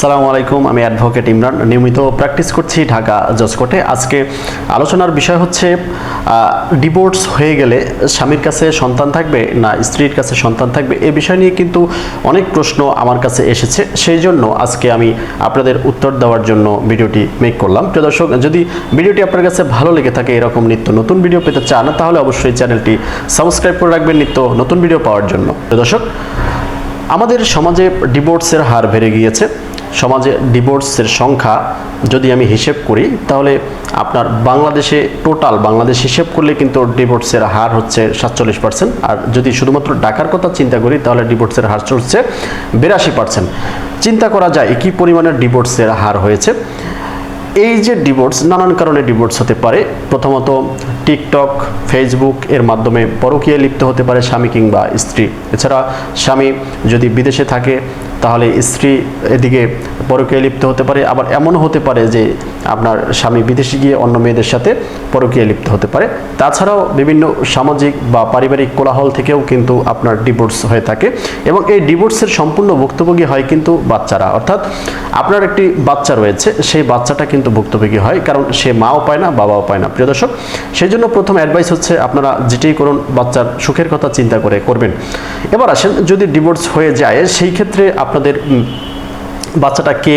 সালামু আলাইকুম, আমি অ্যাডভোকেট ইমরান। নিয়মিত প্র্যাকটিস করছি ঢাকা জজকোর্টে আজকে আলোচনার বিষয় হচ্ছে ডিভোর্স হয়ে গেলে স্বামীর কাছে সন্তান থাকবে না স্ত্রীর কাছে সন্তান থাকবে? এ বিষয় নিয়ে কিন্তু অনেক প্রশ্ন আমার কাছে এসেছে। সেই জন্য আজকে আমি আপনাদের উত্তর দেওয়ার জন্য ভিডিওটি মেক করলাম। প্রিয় দর্শক, যদি ভিডিওটি আপনার কাছে ভালো লেগে থাকে এরকম নিত্য নতুন ভিডিও পেতে চান, তাহলে অবশ্যই চ্যানেলটি সাবস্ক্রাইব করে রাখবেন নিত্য নতুন ভিডিও পাওয়ার জন্য। প্রিয় দর্শক, আমাদের সমাজে ডিভোর্সের হার বেড়ে গিয়েছে। সমাজে ডিভোর্সের সংখ্যা যদি আমি হিসেব করি, তাহলে আপনার বাংলাদেশে টোটাল বাংলাদেশ হিসেব করলে কিন্তু ডিভোর্সের হার হচ্ছে সাতচল্লিশ পার্সেন্ট আর যদি শুধুমাত্র ঢাকার কথা চিন্তা করি, তাহলে ডিভোর্সের হার চলছে বিরাশি পার্সেন্ট চিন্তা করা যায় কি পরিমাণের ডিভোর্সের হার হয়েছে। এই যে ডিভোর্স নানান কারণে ডিভোর্স হতে পারে। প্রথমত, টিকটক ফেসবুক এর মাধ্যমে পরকীয়ায় লিপ্ত হতে পারে স্বামী কিংবা স্ত্রী। এছাড়া স্বামী যদি বিদেশে থাকে তাহলে স্ত্রী এদিকে পরকীয়ায় লিপ্ত হতে পারে। আবার এমনও হতে পারে যে আপনার স্বামী বিদেশে গিয়ে অন্য মেয়েদের সাথে পরকীয়ায় লিপ্ত হতে পারে। তাছাড়াও বিভিন্ন সামাজিক বা পারিবারিক কোলাহল থেকেও কিন্তু আপনার ডিভোর্স হয়ে থাকে এবং এই ডিভোর্সের সম্পূর্ণ ভুক্তভোগী হয় কিন্তু বাচ্চারা। অর্থাৎ আপনার একটি বাচ্চা রয়েছে, সেই বাচ্চাটা কিন্তু ভুক্তভোগী হয় কারণ সে মাও পায় না, বাবাও পায় না। প্রিয় দর্শক, সেই জন্য প্রথম অ্যাডভাইস হচ্ছে আপনারা যেটাই করুন, বাচ্চার সুখের কথা চিন্তা করে করবেন। এবার আসেন, যদি ডিভোর্স হয়ে যায়, সেই ক্ষেত্রে আপনাদের বাচ্চাটা কে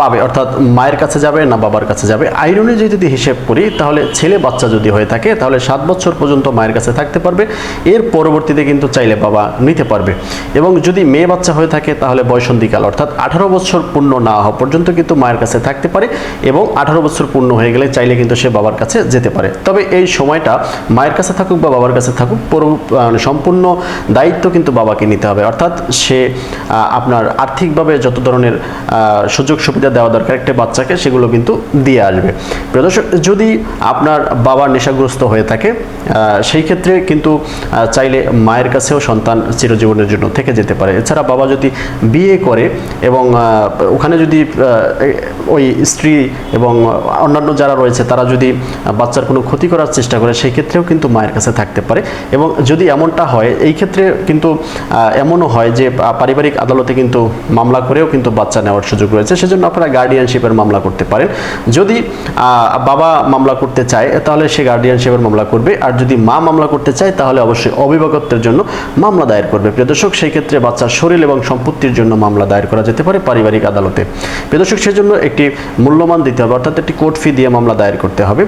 পাবে? অর্থাৎ মায়ের কাছে যাবে না বাবার কাছে যাবে? আইন অনুযায়ী যদি হিসেব করি, তাহলে ছেলে বাচ্চা যদি হয়ে থাকে, তাহলে সাত বছর পর্যন্ত মায়ের কাছে থাকতে পারবে। এর পরবর্তীতে কিন্তু চাইলে বাবা নিতে পারবে। এবং যদি মেয়ে বাচ্চা হয়ে থাকে, তাহলে বয়সন্ধিকাল, অর্থাৎ আঠারো বছর পূর্ণ না হওয়া পর্যন্ত কিন্তু মায়ের কাছে থাকতে পারে এবং আঠারো বছর পূর্ণ হয়ে গেলে চাইলে কিন্তু সে বাবার কাছে যেতে পারে। তবে এই সময়টা মায়ের কাছে থাকুক বা বাবার কাছে থাকুক মানে সম্পূর্ণ দায়িত্ব কিন্তু বাবাকে নিতে হবে। অর্থাৎ সে আপনার আর্থিকভাবে যত ধরনের আহ, সুযোগ সুবিধা দেওয়া দরকার। একটা বাচ্চাকে সেগুলো কিন্তু দিয়ে আসবে। প্রদর্শক যদি আপনার বাবা নেশাগ্রস্ত হয়ে থাকে সেই ক্ষেত্রে কিন্তু চাইলে মায়ের কাছেও সন্তান চিরজীবনের জন্য থেকে যেতে পারে। এছাড়া বাবা যদি বিয়ে করে এবং ওখানে যদি ওই স্ত্রী এবং অন্যান্য যারা রয়েছে তারা যদি বাচ্চার কোনো ক্ষতি করার চেষ্টা করে সেই ক্ষেত্রেও কিন্তু মায়ের কাছে থাকতে পারে। এবং যদি এমনটা হয় এই ক্ষেত্রে কিন্তু এমনও হয় যে পারিবারিক আদালতে কিন্তু মামলা করেও কিন্তু বাচ্চা নেওয়ার সুযোগ রয়েছে, সেজন্য আপনারা গার্ডিয়ানশিপের মামলা করতে পারেন। যদি বাবা মামলা করতে চায়, তাহলে সে গার্ডিয়ানশিপের মামলা করবে। আর যদি মা মামলা করতে চায়, তাহলে অবশ্যই অভিভাবকত্বের জন্য মামলা দায়ের করবে। প্রিয় দর্শক, সেই ক্ষেত্রে বাচ্চার শরীর এবং সম্পত্তির জন্য মামলা দায়ের করা যেতে পারে পারিবারিক আদালতে। প্রিয় দর্শক, সেজন্য একটি মূল্যমান দিতে হবে, অর্থাৎ একটি কোর্ট ফি দিয়ে মামলা দায়ের করতে হবে।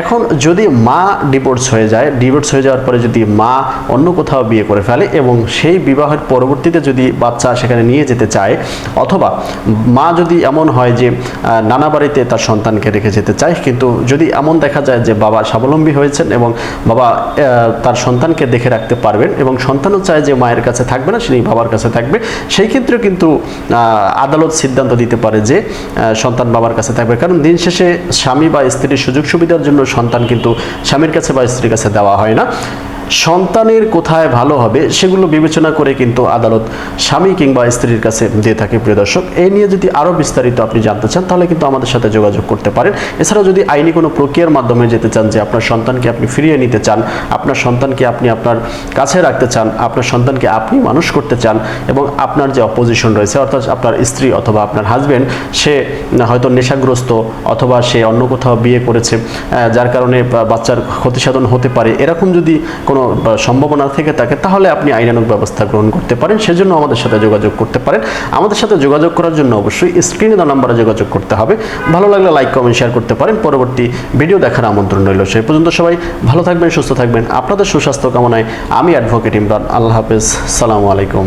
এখন যদি মা ডিভোর্স হয়ে যায় ডিভোর্স হয়ে যাওয়ার পরে যদি মা অন্য কোথাও বিয়ে করে ফেলে এবং সেই বিবাহের পরবর্তীতে যদি বাচ্চা সেখানে নিয়ে যেতে চায়, অথবা মা যদি এমন হয় যে নানা বাড়িতে তার সন্তানকে রেখে যেতে চায়, কিন্তু যদি এমন দেখা যায় যে, বাবা স্বাবলম্বী হয়েছেন এবং বাবা তার সন্তানকে দেখে রাখতে পারবেন এবং সন্তানও চায় যে, মায়ের কাছে থাকবে না, সে বাবার কাছে থাকবে, সেই ক্ষেত্রে কিন্তু আদালত সিদ্ধান্ত দিতে পারে যে সন্তান বাবার কাছে থাকবে। কারণ দিন শেষে স্বামী বা স্ত্রীর সুযোগ সুবিধার জন্য সন্তান কিন্তু স্বামীর কাছে বা স্ত্রীর কাছে দেওয়া হয় না। সন্তানের কোথায় ভালো হবে সেগুলো বিবেচনা করে কিন্তু আদালত স্বামী কিংবা স্ত্রীর কাছে দিয়ে থাকে, প্রিয় দর্শক। এই নিয়ে যদি আরও বিস্তারিত আপনি জানতে চান, তাহলে কিন্তু আমাদের সাথে যোগাযোগ করতে পারেন। এছাড়াও যদি আইনি কোনো প্রক্রিয়ার মাধ্যমে যেতে চান যে আপনার সন্তানকে আপনি ফিরিয়ে নিতে চান, আপনার সন্তানকে আপনি আপনার কাছে রাখতে চান, আপনার সন্তানকে আপনি মানুষ করতে চান এবং আপনার যে অপোজিশন রয়েছে, অর্থাৎ আপনার স্ত্রী অথবা আপনার হাজবেন্ড সে হয়তো নেশাগ্রস্ত অথবা সে অন্য কোথাও বিয়ে করেছে যার কারণে বাচ্চার ক্ষতিসাধন হতে পারে, এরকম যদি কোনো বা, সম্ভাবনা থেকে থাকে তাহলে আপনি আইনানুক ব্যবস্থা গ্রহণ করতে পারেন। সেজন্য আমাদের সাথে যোগাযোগ করতে পারেন। আমাদের সাথে যোগাযোগ করার জন্য অবশ্যই স্ক্রিনে দেওয়া নাম্বারে যোগাযোগ করতে হবে। ভালো লাগলে লাইক কমেন্ট শেয়ার করতে পারেন। পরবর্তী ভিডিও দেখার আমন্ত্রণ রইল। সেই পর্যন্ত সবাই ভালো থাকবেন সুস্থ থাকবেন। আপনাদের সুস্বাস্থ্য কামনায় আমি অ্যাডভোকেট ইমরান আল্লাহ হাফেজ। সালামু আলাইকুম।